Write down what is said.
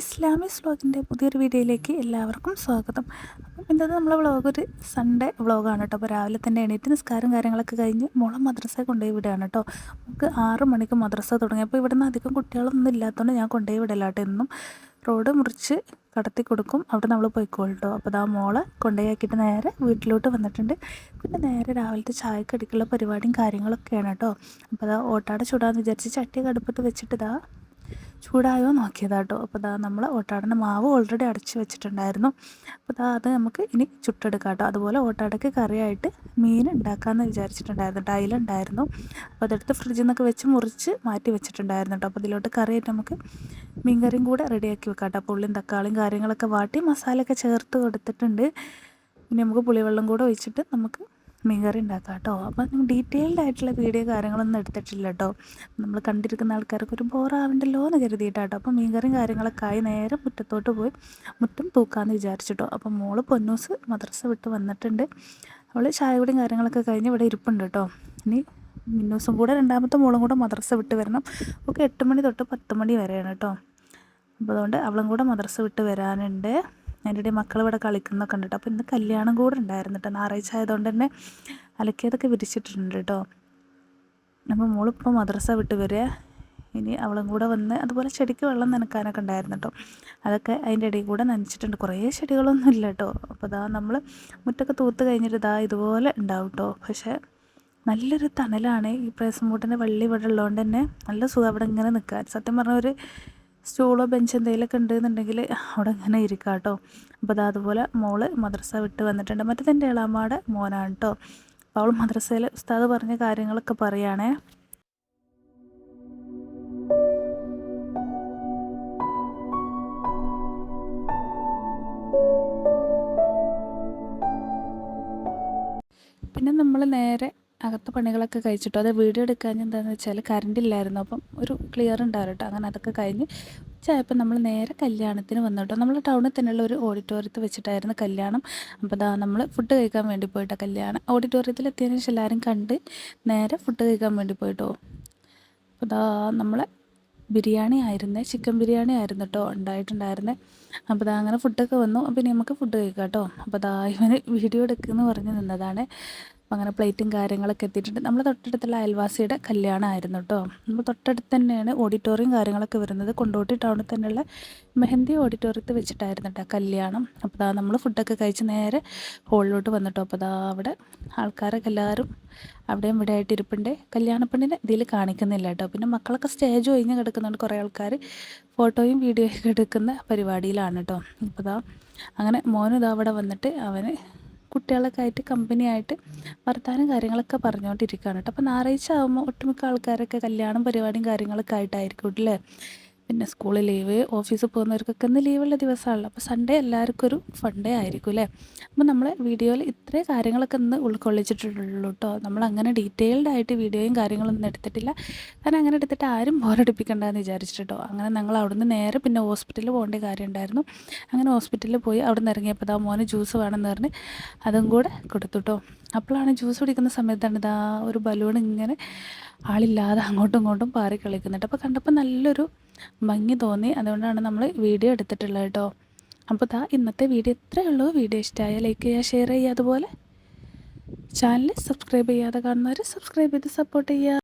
ഇസ്ലാമി വ്ളോഗിന്റെ പുതിയൊരു വീഡിയോയിലേക്ക് എല്ലാവർക്കും സ്വാഗതം. അപ്പം ഇന്നത്തെ നമ്മളെ വ്ളോഗ് ഒരു സൺഡേ വ്ളോഗാണ് കേട്ടോ. അപ്പോൾ രാവിലെ തന്നെ എണീറ്റ് നിസ്കാരം കാര്യങ്ങളൊക്കെ കഴിഞ്ഞ് മോളെ മദ്രസ കൊണ്ടുപോയി വിടുകയാണ് കേട്ടോ. നമുക്ക് ആറ് മണിക്ക് മദ്രസ തുടങ്ങി. അപ്പോൾ നിന്ന് അധികം കുട്ടികളൊന്നും ഇല്ലാത്തതുകൊണ്ട് ഞാൻ കൊണ്ടുപോയി വിടലാട്ടോ എന്നും റോഡ് മുറിച്ച് കടത്തി കൊടുക്കും. അവിടെ നമ്മൾ പോയിക്കോളും കേട്ടോ. അപ്പോൾ ആ മോളെ കൊണ്ടുപോയാക്കിയിട്ട് നേരെ വീട്ടിലോട്ട് വന്നിട്ടുണ്ട്. പിന്നെ നേരെ രാവിലത്തെ ചായക്കടിക്കുള്ള പരിപാടിയും കാര്യങ്ങളൊക്കെയാണ് കേട്ടോ. അപ്പോൾ അതാ ഓട്ടാടെ ചൂടാന്ന് വിചാരിച്ച് ചട്ടി കടുപ്പത്ത് വെച്ചിട്ട് ഇതാ ചൂടായോ നോക്കിയതാട്ടോ അപ്പോൾ ദാ നമ്മൾ ഓട്ടാടന്റെ മാവ് ഓൾറെഡി അടച്ച് വെച്ചിട്ടുണ്ടായിരുന്നു. അപ്പോൾ ദാ അത് നമുക്ക് ഇനി ചുട്ടെടുക്കാം കേട്ടോ അതുപോലെ ഓട്ടാടയ്ക്ക് കറിയായിട്ട് മീൻ ഉണ്ടാക്കാമെന്ന് വിചാരിച്ചിട്ടുണ്ടായിരുന്നു. ടൈലുണ്ടായിരുന്നു അപ്പോൾ അതെടുത്ത് ഫ്രിഡ്ജിൽ നിന്നൊക്കെ വെച്ച് മുറിച്ച് മാറ്റി വെച്ചിട്ടുണ്ടായിരുന്നു കേട്ടോ അപ്പോൾ ഇതിലോട്ട് കറിയായിട്ട് നമുക്ക് മീൻ കറിയും കൂടെ റെഡിയാക്കി വെക്കാം കേട്ടോ അപ്പോൾ ഉള്ളിയും തക്കാളിയും കാര്യങ്ങളൊക്കെ വാട്ടി മസാലയൊക്കെ ചേർത്ത് കൊടുത്തിട്ടുണ്ട്. ഇനി നമുക്ക് പുളിവെള്ളം കൂടെ ഒഴിച്ചിട്ട് നമുക്ക് മീൻകറി ഉണ്ടാക്കാം കേട്ടോ അപ്പം ഡീറ്റെയിൽഡ് ആയിട്ടുള്ള വീഡിയോ കാര്യങ്ങളൊന്നും എടുത്തിട്ടില്ല കേട്ടോ നമ്മൾ കണ്ടിരിക്കുന്ന ആൾക്കാർക്ക് ഒരു ബോറാവണ്ടല്ലോ എന്ന് കരുതിയിട്ടാട്ടോ. അപ്പം മീൻകറിയും കാര്യങ്ങളൊക്കെ ആയി നേരെ മുറ്റത്തോട്ട് പോയി മുറ്റം തൂക്കാമെന്ന് വിചാരിച്ചിട്ടോ. അപ്പം മോൾ പൊന്നൂസ് മദ്രസ വിട്ട് വന്നിട്ടുണ്ട്. അവൾ ചായ കൂടിയും കാര്യങ്ങളൊക്കെ കഴിഞ്ഞ് ഇവിടെ ഇരിപ്പുണ്ട് കേട്ടോ ഇനി മിന്നൂസും കൂടെ രണ്ടാമത്തെ മോളും കൂടെ മദ്രസ വിട്ട് വരണം. ഒക്കെ എട്ട് മണി തൊട്ട് പത്ത് മണി വരെയാണ് കേട്ടോ അപ്പോൾ അതുകൊണ്ട് അവളും കൂടെ മദ്രസ വിട്ട് വരാനുണ്ട്. ഇടയിൽ മക്കൾ ഇവിടെ കളിക്കുന്നൊക്കെ ഉണ്ട് കേട്ടോ അപ്പോൾ ഇന്ന് കല്യാണം കൂടെ ഉണ്ടായിരുന്നു കേട്ടോ ഞായറാഴ്ച ആയതുകൊണ്ട് തന്നെ അലക്കിയതൊക്കെ വിരിച്ചിട്ടുണ്ട് കേട്ടോ. അപ്പോൾ മോളിപ്പോൾ മദ്രസ വിട്ട് വരിക. ഇനി അവളും കൂടെ വന്ന് അതുപോലെ ചെടിക്ക് വെള്ളം നനക്കാനൊക്കെ ഉണ്ടായിരുന്നു കേട്ടോ. അതൊക്കെ അതിന്റെ ഇടയിൽ കൂടെ നനച്ചിട്ടുണ്ട്. കുറേ ചെടികളൊന്നും ഇല്ല കേട്ടോ. അപ്പോൾ ഇതാ നമ്മൾ മുറ്റൊക്കെ തൂത്ത് കഴിഞ്ഞിട്ട് ഇതാ ഇതുപോലെ ഉണ്ടാവും കേട്ടോ. പക്ഷേ നല്ലൊരു തണലാണ്. ഈ പ്രേസം വള്ളി ഇവിടെ ഉള്ളതുകൊണ്ട് തന്നെ നല്ല സുഖം അവിടെ ഇങ്ങനെ നിൽക്കാൻ സത്യം പറഞ്ഞ ഒരു സ്റ്റൂളോ ബെഞ്ച് എന്തെങ്കിലുമൊക്കെ ഉണ്ടെന്നുണ്ടെങ്കിൽ അവിടെ ഇങ്ങനെ ഇരിക്കാം കേട്ടോ. അപ്പോൾ അത് അതുപോലെ മോൾ മദ്രസ വിട്ട് വന്നിട്ടുണ്ട്. മറ്റേതെന്റെ ഇളാമ്മയുടെ മോനാണ് കേട്ടോ. അപ്പോൾ അവൾ മദ്രസയിൽ ഉസ്താദ് പറഞ്ഞ കാര്യങ്ങളൊക്കെ പറയുകയാണേ. പിന്നെ നമ്മൾ നേരെ അകത്തെ പണികളൊക്കെ കഴിച്ചിട്ടോ? അത് വീഡിയോ എടുക്കാൻ എന്താണെന്ന് വെച്ചാൽ കറണ്ട് ഇല്ലായിരുന്നു. അപ്പം ഒരു ക്ലിയർ ഉണ്ടാവും കേട്ടോ അങ്ങനെ അതൊക്കെ കഴിഞ്ഞ് ഉച്ചയായപ്പോൾ നമ്മൾ നേരെ കല്യാണത്തിന് വന്നു കേട്ടോ നമ്മൾ ടൗണിൽ തന്നെയുള്ള ഒരു ഓഡിറ്റോറിയത്തിൽ വെച്ചിട്ടായിരുന്നു കല്യാണം. അപ്പോൾ അതാ നമ്മൾ ഫുഡ് കഴിക്കാൻ വേണ്ടി പോയിട്ടോ കല്യാണം. ഓഡിറ്റോറിയത്തിൽ എത്തിയതിനു ശേഷം എല്ലാവരും കണ്ട് നേരെ ഫുഡ് കഴിക്കാൻ വേണ്ടി പോയിട്ടോ. അപ്പോൾ അതാ നമ്മളെ ബിരിയാണി ആയിരുന്നേ ചിക്കൻ ബിരിയാണി ആയിരുന്നു കേട്ടോ ഉണ്ടായിട്ടുണ്ടായിരുന്നേ. അപ്പോൾ അതാ അങ്ങനെ ഫുഡൊക്കെ വന്നു. ഇനി നമുക്ക് ഫുഡ് കഴിക്കാം കേട്ടോ അപ്പോൾ അതാ ഇവന് വീഡിയോ എടുക്കുമെന്ന് പറഞ്ഞ് നിന്നതാണ്. അങ്ങനെ പ്ലേറ്റും കാര്യങ്ങളൊക്കെ എത്തിയിട്ടുണ്ട്. നമ്മൾ തൊട്ടടുത്തുള്ള അയൽവാസിയുടെ കല്യാണമായിരുന്നു കേട്ടോ. നമ്മൾ തൊട്ടടുത്ത് തന്നെയാണ് ഓഡിറ്റോറിയം കാര്യങ്ങളൊക്കെ വരുന്നത്. കൊണ്ടോട്ടി ടൗണിൽ തന്നെയുള്ള മെഹന്തി ഓഡിറ്റോറിയത്തിൽ വെച്ചിട്ടായിരുന്നു കേട്ടോ കല്യാണം. അപ്പോൾ അതാ നമ്മൾ ഫുഡൊക്കെ കഴിച്ച് നേരെ ഹോളിലോട്ട് വന്നിട്ടോ. അപ്പോൾ അതാ അവിടെ ആൾക്കാരൊക്കെ എല്ലാവരും അവിടെയും ഇവിടെ ആയിട്ട് ഇരിപ്പുണ്ട്. കല്യാണപ്പെണ്ണിനെ ഇതിൽ കാണിക്കുന്നില്ല കേട്ടോ. പിന്നെ മക്കളൊക്കെ സ്റ്റേജ് ഒഴിഞ്ഞ് കിടക്കുന്നുണ്ട്. കുറേ ആൾക്കാർ ഫോട്ടോയും വീഡിയോയും ഒക്കെ എടുക്കുന്ന പരിപാടിയിലാണ് കേട്ടോ. അപ്പോൾ അതാ അങ്ങനെ മോനും ഇതാ അവിടെ വന്നിട്ട് അവന് കുട്ടികളൊക്കെ ആയിട്ട് കമ്പനി ആയിട്ട് വർത്താനം കാര്യങ്ങളൊക്കെ പറഞ്ഞുകൊണ്ടിരിക്കുകയാണ് കേട്ടോ അപ്പോൾ ഞായറാഴ്ച ആകുമ്പോൾ ഒട്ടുമിക്ക ആൾക്കാരൊക്കെ കല്യാണം പരിപാടിയും കാര്യങ്ങളൊക്കെ ആയിട്ടായിരിക്കും അല്ലേ പിന്നെ സ്കൂൾ ലീവ് ഓഫീസിൽ പോകുന്നവർക്കൊക്കെ ഇന്ന് ലീവുള്ള ദിവസമാണല്ലോ. അപ്പോൾ സൺഡേ എല്ലാവർക്കും ഒരു ഫണ്ടേ ആയിരിക്കും അല്ലേ? അപ്പോൾ നമ്മൾ വീഡിയോയിൽ ഇത്രയും കാര്യങ്ങളൊക്കെ ഇന്ന് ഉൾക്കൊള്ളിച്ചിട്ടുള്ളൂ കേട്ടോ. നമ്മൾ അങ്ങനെ ഡീറ്റെയിൽഡ് ആയിട്ട് വീഡിയോയും കാര്യങ്ങളൊന്നും എടുത്തിട്ടില്ല. കാരണം അങ്ങനെ എടുത്തിട്ട് ആരും ബോറടിപ്പിക്കണ്ടെന്ന് വിചാരിച്ചിട്ടോ അങ്ങനെ ഞങ്ങൾ അവിടുന്ന് നേരെ പിന്നെ ഹോസ്പിറ്റലിൽ പോകേണ്ട കാര്യം ഉണ്ടായിരുന്നു. അങ്ങനെ ഹോസ്പിറ്റലിൽ പോയി അവിടെ നിന്ന് ഇറങ്ങിയപ്പോൾ ഇതാ മോന് ജ്യൂസ് വേണമെന്ന് പറഞ്ഞ് അതും കൂടെ കൊടുത്തു കേട്ടോ. അപ്പോഴാണ് ജ്യൂസ് കുടിക്കുന്ന സമയത്താണ് ഇതാ ഒരു ബലൂൺ ഇങ്ങനെ ആളില്ലാതെ അങ്ങോട്ടും ഇങ്ങോട്ടും പാറി കളിക്കുന്നുണ്ട്. അപ്പോൾ കണ്ടപ്പോൾ നല്ലൊരു ഭംഗി തോന്നി. അതുകൊണ്ടാണ് നമ്മൾ വീഡിയോ എടുത്തിട്ടുള്ളത് കേട്ടോ. അപ്പോൾ ദാ ഇന്നത്തെ വീഡിയോ ഇത്രയേ ഉള്ളൂ. വീഡിയോ ഇഷ്ടമായ ലൈക്ക് ചെയ്യുക ഷെയർ ചെയ്യുക. അതുപോലെ ചാനൽ സബ്സ്ക്രൈബ് ചെയ്യാതെ കാണുന്നവർ സബ്സ്ക്രൈബ് ചെയ്ത് സപ്പോർട്ട് ചെയ്യുക.